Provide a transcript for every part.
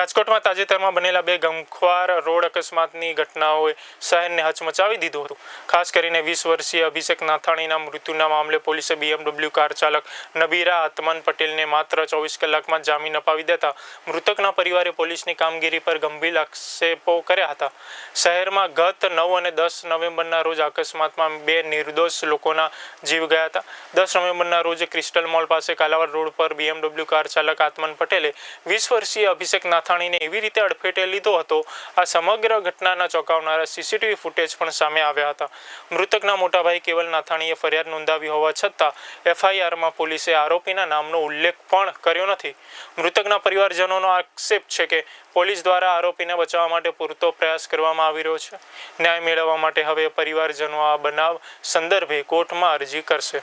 રાજકોટમાં તાજેતરમાં બનેલા બે ગમખ્વાર રોડ અકસ્માતની ઘટનાઓએ શહેરને હચમચાવી દીધું હતું. ખાસ કરીને વીસ વર્ષીય અભિષેક નાથાણીના મૃત્યુના મામલે પોલીસે બીએમડબલ્યુ કાર ચાલક નબીરા આત્મન પટેલને માત્ર ચોવીસ કલાકમાં જામીન અપાવી દેતા મૃતકના પરિવારે પોલીસની કામગીરી પર ગંભીર આક્ષેપો કર્યા હતા. શહેરમાં ગત નવ અને દસ નવેમ્બરના રોજ અકસ્માતમાં બે નિર્દોષ લોકોના જીવ ગયા હતા. દસ નવેમ્બરના રોજ ક્રિસ્ટલ મોલ પાસે કાલાવડ રોડ પર બીએમડબલ્યુ કાર ચાલક આત્મન પટેલે વીસ વર્ષીય અભિષેક નાથાણીને એવી રીતે અડફેટે લીધો હતો, આ સમગ્ર ઘટનાના ચોંકાવનારા સીસીટીવી ફૂટેજ પણ સામે આવ્યા હતા. મૃતકના મોટાભાઈ કેવલ નાથાણીએ ફરિયાદ નોંધાવી હોવા છતાં, એફઆઈઆરમાં પોલીસે આરોપીના નામનો ઉલ્લેખ પણ કર્યો નથી. મૃતકના પરિવારજનોનો આક્ષેપ છે કે પોલીસ દ્વારા આરોપીને બચાવવા માટે પૂરતો પ્રયાસ કરવામાં આવી રહ્યો છે. ન્યાય મેળવવા માટે હવે પરિવારજનો આ બનાવ સંદર્ભે કોર્ટમાં અરજી કરશે.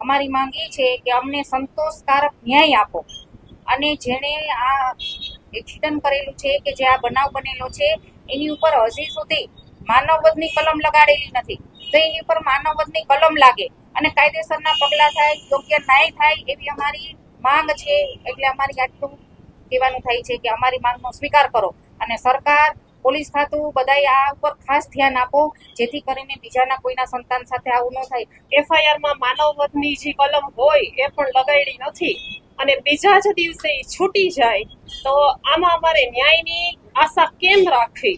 અમારી માંગ એ છે કે અમને સંતોષકારક ન્યાય આપો. અને જેણે આ એક્સિડન્ટ કરેલું છે કે જે આ બનાવ બનેલો છે, એની ઉપર હજી સુધી માનવવધની કલમ લગાડેલી નથી. તો એની ઉપર માનવવધની કલમ લાગે અને કાયદેસરના પગલાં થાય, યોગ્ય ન્યાય થાય એવી અમારી માંગ છે. એટલે અમારી આટલું કહેવાનું થાય છે કે અમારી માંગનો સ્વીકાર કરો અને સરકાર, પોલીસ ખાતું બધા આ ઉપર ખાસ ધ્યાન આપો, જેથી કરીને બીજાના કોઈના સંતાન સાથે આવું ન થાય. એફઆઈઆરમાં માનવવધની જે કલમ હોય એ પણ લગાડી નથી. અને બીજા જ દિવસે એ છૂટી જાય તો આમાં અમારે ન્યાયની આશા કેમ રાખવી?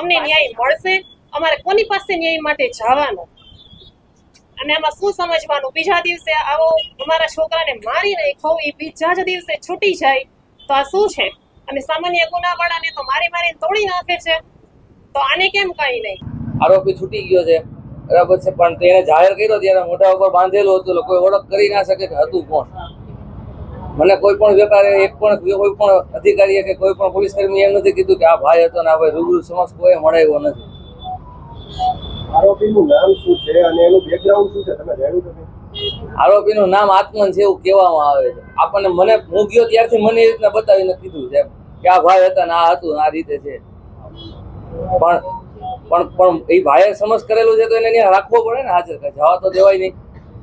અમને ન્યાય મળશે? અમારે કોની પાસે ન્યાય માટે જવાનું? અને આમાં શું સમજવાનું? બીજા દિવસે આવો અમારા છોકરાને મારી નાખો એ બીજા જ દિવસે છૂટી જાય તો આ શું છે? અને સામાન્ય ગુનાવાળાને તો મારી મારીને તોડી નાખે છે. તો આને કેમ કઈ નહીં? આરોપી છૂટી ગયો છે. બરાબર છે પણ તેણે જાહેર કર્યો ત્યારે મોઢા ઉપર બાંધેલું હતું કોઈ ઓળખ કરી ના શકે કે હતું કોણ. મને કોઈ પણ વેપારી એક પણ કોઈ પણ અધિકારીએ કે કોઈ પણ પોલીસ કર્મી એમ નથી કીધું કે આ ભાઈ હતો ને આ ભાઈ રૂબરૂ સમક્ષ કોઈ મળાવ્યો નથી. આરોપીનું નામ શું છે અને એનું બેકગ્રાઉન્ડ શું છે? તમે જાણ્યું તમે આરોપીનું નામ આત્મન છે એવું કહેવામાં આવે છે. આપણને મને હું ગયો ત્યારથી મને એ રીતના બતાવીને કીધું છે કે આ ભાઈ હતા ને આ હતું આ રીતે છે. પણ પણ પણ એ ભાઈએ સમજ કરેલું છે તો એને રાખવો પડે ને હાજર. જવા તો દેવાય નહીં.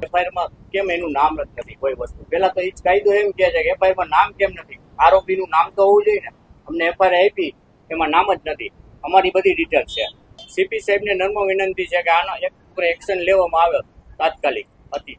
એફઆઈઆરમાં કેમ એનું નામ નથી કોઈ વસ્તુ. પેલા તો એ જ કાયદો એમ કહે છે કે એફઆઈઆરમાં નામ કેમ નથી? આરોપીનું નામ તો હોવું જોઈએ ને. અમને એફઆઈઆર આપી, એમાં નામ જ નથી. અમારી બધી ડિટેલ છે. સીપી સાહેબને નર્મ વિનંતી છે કે આનો એક એક્શન લેવામાં આવે તાત્કાલિક હતી